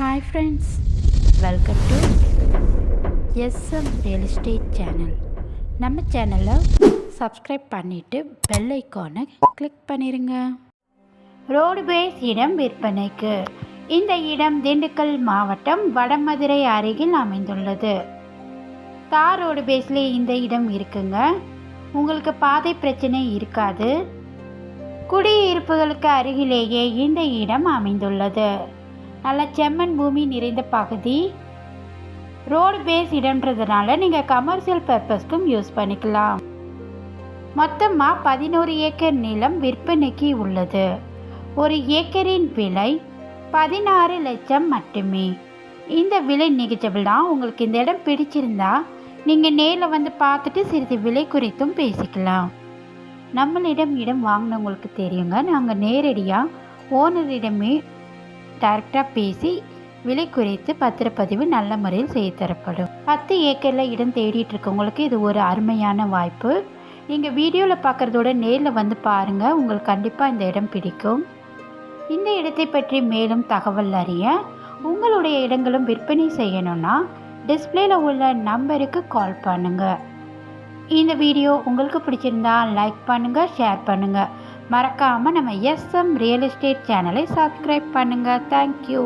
Hi friends welcome to SM real estate channel நம்ம சேனலை subscribe பண்ணிவிட்டு பெல் ஐக்கானை கிளிக் பண்ணிடுங்க ரோடு பேஸ் இடம் விற்பனைக்கு. இந்த இடம் திண்டுக்கல் மாவட்டம் வடமதுரை அருகில் அமைந்துள்ளது. தார் ரோடு பேஸில் இந்த இடம் இருக்குங்க. உங்களுக்கு பாதை பிரச்சனை இருக்காது. குடியிருப்புகளுக்கு அருகிலேயே இந்த இடம் அமைந்துள்ளது. நல்ல செம்மண் பூமி நிறைந்த பகுதி. ரோடு பேஸ் இடம்ன்றதுனால நீங்கள் கமர்ஷியல் பர்பஸ்க்கும் யூஸ் பண்ணிக்கலாம். மொத்தமாக பதினோரு ஏக்கர் நிலம் விற்பனைக்கு உள்ளது. ஒரு ஏக்கரின் விலை பதினாறு லட்சம் மட்டுமே. இந்த விலை நெகிஜபிள் தான். உங்களுக்கு இந்த இடம் பிடிச்சிருந்தா நீங்கள் நேரில் வந்து பார்த்துட்டு சிறிது விலை குறித்தும் பேசிக்கலாம். நம்மளிடம் இடம் வாங்கினவங்களுக்கு தெரியுங்க. நாங்கள் நேரடியாக ஓனரிடமே டேரெக்டாக பேசி விலை குறைத்து பத்திரப்பதிவு நல்ல முறையில் செய்து தரப்படும். பத்து ஏக்கரில் இடம் தேடிட்டு இருக்கவங்களுக்கு இது ஒரு அருமையான வாய்ப்பு. நீங்கள் வீடியோவில் பார்க்குறதோட நேரில் வந்து பாருங்கள் உங்களுக்கு கண்டிப்பாக இந்த இடம் பிடிக்கும். இந்த இடத்தை பற்றி மேலும் தகவல் அறிய உங்களுடைய இடங்களும் விற்பனை செய்யணும்னா டிஸ்பிளேல உள்ள நம்பருக்கு கால் பண்ணுங்கள் இந்த வீடியோ உங்களுக்கு பிடிச்சிருந்தா லைக் பண்ணுங்கள் ஷேர் பண்ணுங்கள் மறக்காமல் நம்ம எஸ்எம் ரியல் எஸ்டேட் சேனலை சப்ஸ்கிரைப் பண்ணுங்கள் தேங்க்யூ